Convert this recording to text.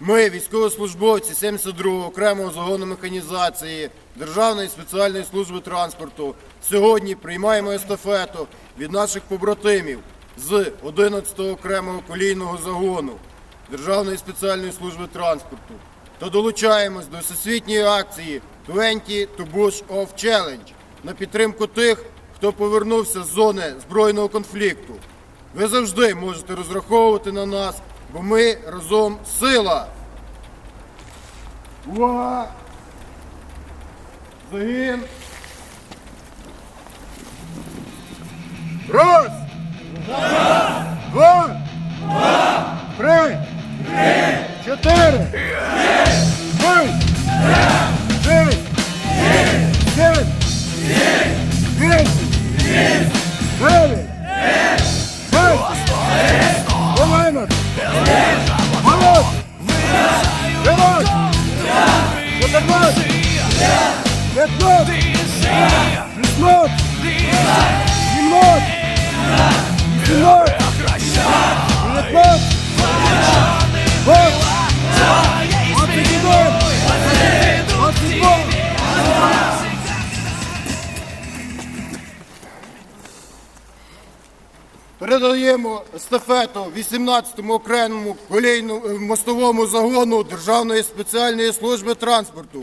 Ми, військовослужбовці 72-го окремого загону механізації Державної спеціальної служби транспорту, сьогодні приймаємо естафету від наших побратимів з 11-го окремого колійного загону Державної спеціальної служби транспорту та долучаємось до всесвітньої акції 20 to Bush Off Challenge на підтримку тих, хто повернувся з зони збройного конфлікту. Ви завжди можете розраховувати на нас, бо ми разом сила. Увага! Загін! Раз! Два! Три! Чотири! Передаємо естафету 18-му окремому колійному е, мостовому загону Державної спеціальної служби транспорту.